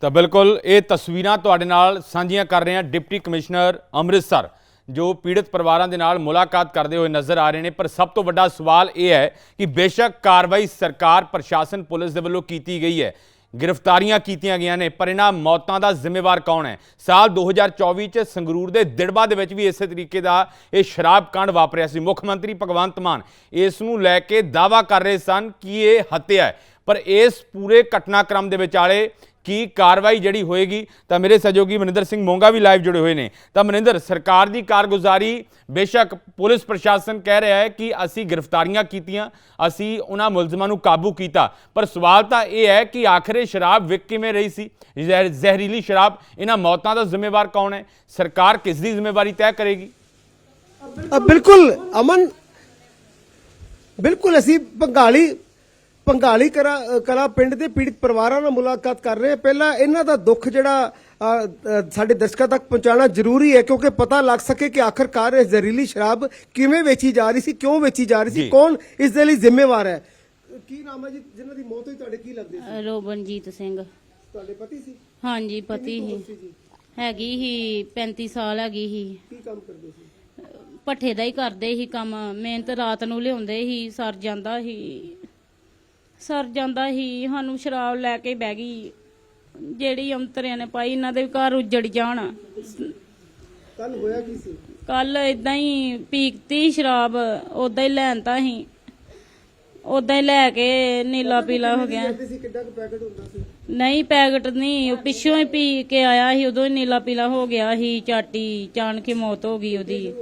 S6: ਤਾਂ ਬਿਲਕੁਲ ਇਹ ਤਸਵੀਰਾਂ ਤੁਹਾਡੇ ਨਾਲ ਸਾਂਝੀਆਂ ਕਰ ਰਹੇ ਹਾਂ ਡਿਪਟੀ ਕਮਿਸ਼ਨਰ ਅੰਮ੍ਰਿਤਸਰ, ਜੋ ਪੀੜਤ ਪਰਿਵਾਰਾਂ ਦੇ ਨਾਲ ਮੁਲਾਕਾਤ ਕਰਦੇ ਹੋਏ ਨਜ਼ਰ ਆ ਰਹੇ ਨੇ। ਪਰ ਸਭ ਤੋਂ ਵੱਡਾ ਸਵਾਲ ਇਹ ਹੈ ਕਿ ਬੇਸ਼ੱਕ ਕਾਰਵਾਈ ਸਰਕਾਰ, ਪ੍ਰਸ਼ਾਸਨ, ਪੁਲਿਸ ਦੇ ਵੱਲੋਂ ਕੀਤੀ ਗਈ ਹੈ। ਗ੍ਰਿਫਤਾਰੀਆਂ ਕੀਤੀਆਂ ਗਈਆਂ ਨੇ, ਪਰ ਇਹਨਾਂ ਮੌਤਾਂ ਦਾ ਜ਼ਿੰਮੇਵਾਰ ਕੌਣ ਹੈ? ਸਾਲ 2024 ਚ ਸੰਗਰੂਰ ਦੇ ਦਿੜਬਾ ਦੇ ਵਿੱਚ ਵੀ ਇਸੇ ਤਰੀਕੇ ਦਾ ਇਹ ਸ਼ਰਾਬ ਕਾਂਡ ਵਾਪਰਿਆ ਸੀ। ਮੁੱਖ ਮੰਤਰੀ ਭਗਵੰਤ ਮਾਨ ਇਸ ਨੂੰ ਲੈ ਕੇ ਦਾਵਾ ਕਰ ਰਹੇ ਸਨ ਕਿ ਇਹ ਹੱਤਿਆ ਹੈ। ਪਰ ਇਸ ਪੂਰੇ ਘਟਨਾਕ੍ਰਮ ਦੇ ਵਿਚਾਲੇ ਕੀ ਕਾਰਵਾਈ ਜਿਹੜੀ ਹੋਏਗੀ, ਤਾਂ ਮੇਰੇ ਸਹਿਯੋਗੀ ਮਨਿੰਦਰ ਸਿੰਘ ਮੋਂਗਾ ਵੀ ਲਾਈਵ ਜੁੜੇ ਹੋਏ ਨੇ। ਤਾਂ ਮਨਿੰਦਰ, ਸਰਕਾਰ ਦੀ ਕਾਰਗੁਜ਼ਾਰੀ ਬੇਸ਼ੱਕ ਪੁਲਿਸ ਪ੍ਰਸ਼ਾਸਨ ਕਹਿ ਰਿਹਾ ਹੈ ਕਿ ਅਸੀਂ ਗ੍ਰਿਫਤਾਰੀਆਂ ਕੀਤੀਆਂ, ਅਸੀਂ ਉਹਨਾਂ ਮੁਲਜ਼ਮਾਂ ਨੂੰ ਕਾਬੂ ਕੀਤਾ। ਪਰ ਸਵਾਲ ਤਾਂ ਇਹ ਹੈ ਕਿ ਆਖਰ ਸ਼ਰਾਬ ਵਿਕ ਕਿਵੇਂ ਰਹੀ ਸੀ? ਜ਼ਹਿਰ- ਜ਼ਹਿਰੀਲੀ ਸ਼ਰਾਬ, ਇਹਨਾਂ ਮੌਤਾਂ ਦਾ ਜ਼ਿੰਮੇਵਾਰ ਕੌਣ ਹੈ? ਸਰਕਾਰ ਕਿਸ ਦੀ ਜ਼ਿੰਮੇਵਾਰੀ ਤੈਅ ਕਰੇਗੀ?
S1: ਬਿਲਕੁਲ, ਅਮਨ, ਬਿਲਕੁਲ ਅਸੀਂ ਬੰਗਾਲੀ ਪੰਗਾਲੀ ਕਲਾ ਪਿੰਡ ਦੇ ਪੀੜਤ ਪਰਿਵਾਰਾਂ ਨਾਲ ਮੁਲਾਕਾਤ ਕਰ ਰਹੇ ਹਾਂ। ਪਹਿਲਾਂ ਇਹਨਾਂ ਦਾ ਦੁੱਖ ਜਿਹੜਾ ਸਾਡੇ ਦਰਸ਼ਕਾਂ ਤੱਕ ਪਹੁੰਚਾਉਣਾ ਜ਼ਰੂਰੀ ਹੈ ਕਿਉਂਕਿ ਪਤਾ ਲੱਗ ਸਕੇ ਕਿ ਆਖਰਕਾਰ ਇਹ ਜ਼ਹਿਰੀਲੀ ਸ਼ਰਾਬ ਕਿਵੇਂ ਵੇਚੀ ਜਾ ਰਹੀ ਸੀ ਕਿਉਂ ਵੇਚੀ ਜਾ ਰਹੀ ਸੀ। ਕੌਣ ਇਸ ਦੇ ਲਈ ਜ਼ਿੰਮੇਵਾਰ ਹੈ? ਕੀ ਨਾਮ ਹੈ ਜੀ? ਜਿਨ੍ਹਾਂ ਦੀ ਮੌਤ ਹੋਈ ਤੁਹਾਡੇ ਕੀ ਲੱਗਦੇ ਸੀ?
S12: ਰੋਬਨਜੀਤ ਸਿੰਘ।
S1: ਤੁਹਾਡੇ ਪਤੀ ਸੀ?
S12: ਹਾਂਜੀ ਪਤੀ ਹੀ ਹੈਗੀ ਹੀ 35 ਸਾਲ ਹੈਗੀ ਹੀ
S1: ਕੀ ਕੰਮ ਕਰਦੇ ਸੀ?
S12: ਪੱਠੇ ਦਾ ਹੀ ਕਰਦੇ ਸੀ ਕੰਮ। ਮਿਹਨਤ ਰਾਤ ਨੂੰ ਲਿਆਉਂਦੇ ਸੀ ਸਰ ਜਾਂਦਾ ਸੀ। ਸਰ ਜਾਂਦਾ ਸੀ ਸਾਨੂੰ ਸ਼ਰਾਬ ਲੈ ਕੇ ਬਹਿ ਗਈ। ਜਿਹੜੀ ਅੰਤਰਿਆਂ ਨੇ ਪਾਈ ਇਹਨਾਂ ਦੇ ਵੀ ਘਰ ਉੱਜੜ ਜਾਣ।
S1: ਕੱਲ ਹੋਇਆ ਕੀ ਸੀ?
S12: ਕੱਲ ਇਦਾਂ ਹੀ ਪੀਕਤੀ ਸ਼ਰਾਬ ਉਦਾਂ ਹੀ ਲੈਣਤਾ ਸੀ ਉਦਾਂ ਹੀ ਲੈ ਕੇ ਨੀਲਾ ਪੀਲਾ ਹੋ ਗਿਆ।
S1: ਸੀ? ਕਿੱਡਾ ਕੁ ਪੈਕੇਟ ਹੁੰਦਾ ਸੀ?
S12: ਨਹੀਂ ਪੈਕਟ ਨਹੀਂ ਉਹ ਪਿੱਛੋਂ ਹੀ ਪੀ ਕੇ ਆਇਆ ਸੀ ਉਦੋਂ ਹੀ ਨੀਲਾ ਪੀਲਾ ਹੋ ਗਿਆ ਸੀ ਚਾਟੀ ਚਾਣ ਕੇ ਮੌਤ ਹੋ ਗਈ ਉਹਦੀ।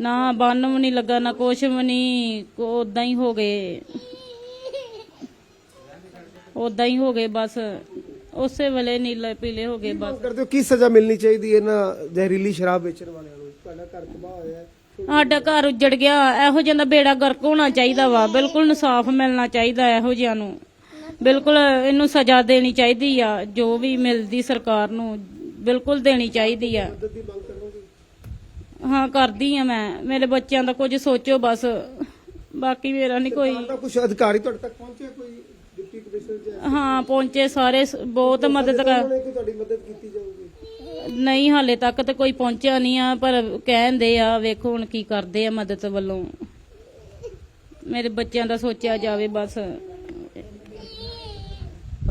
S12: ਨਾ ਬੰਨ ਵੀ ਨਹੀਂ ਲੱਗਾ ਨਾ ਕੁਛ ਵੀ ਨਹੀਂ ਉਦਾਂ ਹੀ ਹੋ ਗਏ। ਉਦਾਂ ਹੀ ਹੋ ਗਏ ਬਸ। ਉਸੇ ਵੇਲੇ ਨੀਲੇ ਪੀਲੇ ਹੋ ਗਏ ਬਸ।
S1: ਕਰਦੇ ਹੋ? ਕੀ ਸਜ਼ਾ ਮਿਲਣੀ ਚਾਹੀਦੀ ਇਹਨਾਂ ਜ਼ਹਿਰੀਲੀ ਸ਼ਰਾਬ ਵੇਚਣ ਵਾਲਿਆਂ ਨੂੰ? ਤੁਹਾਡਾ ਘਰ ਤਬਾਹ ਹੋਇਆ
S12: ਸਾਡਾ ਘਰ ਉੱਜੜ ਗਿਆ। ਇਹੋ ਜਿਹਾ ਦਾ ਬੇੜਾ ਗਰਕ ਹੋਣਾ ਚਾਹੀਦਾ ਵਾ। ਬਿਲਕੁਲ ਇਨਸਾਫ ਮਿਲਣਾ ਚਾਹੀਦਾ ਇਹੋ ਜਿਹਾਂ ਨੂੰ। ਬਿਲਕੁਲ ਇਹਨੂੰ ਸਜ਼ਾ ਦੇਣੀ ਚਾਹੀਦੀ ਆ। ਜੋ ਵੀ ਮਿਲਦੀ ਸਰਕਾਰ ਨੂੰ ਬਿਲਕੁਲ ਦੇਣੀ ਚਾਹੀਦੀ ਆ। ਹਾਂ ਕਰਦੀ ਆ ਮੈਂ। ਮੇਰੇ ਬੱਚਿਆਂ ਦਾ ਕੁਝ ਸੋਚੋ ਬਸ। ਬਾਕੀ ਮੇਰਾ ਨਹੀਂ ਕੋਈ
S1: ਕੁਝ ਅਧਿਕਾਰੀ ਤੁਹਾਡੇ ਤੱਕ ਪਹੁੰਚਿਆ ਕੋਈ ਡਿਪਟੀ ਕਮਿਸ਼ਨਰ ਜਾਂ
S12: ਹਾਂ ਪਹੁੰਚੇ ਸਾਰੇ ਸ- ਬਹੁਤ ਮਦਦ ਕਰ
S1: ਉਹਨੇ ਕੋਈ ਤੁਹਾਡੀ ਮਦਦ ਕੀਤੀ ਜਾਊਗੀ?
S12: ਨਹੀਂ ਹਾਲੇ ਤੱਕ ਤਾਂ ਕੋਈ ਪਹੁੰਚਿਆ ਨਹੀਂ ਆ ਪਰ ਕਹਿੰਦੇ ਆ ਵੇਖੋ ਹੁਣ ਕੀ ਕਰਦੇ ਆ ਮਦਦ ਵੱਲੋਂ। ਮੇਰੇ ਬੱਚਿਆਂ ਦਾ ਸੋਚਿਆ ਜਾਵੇ ਬਸ।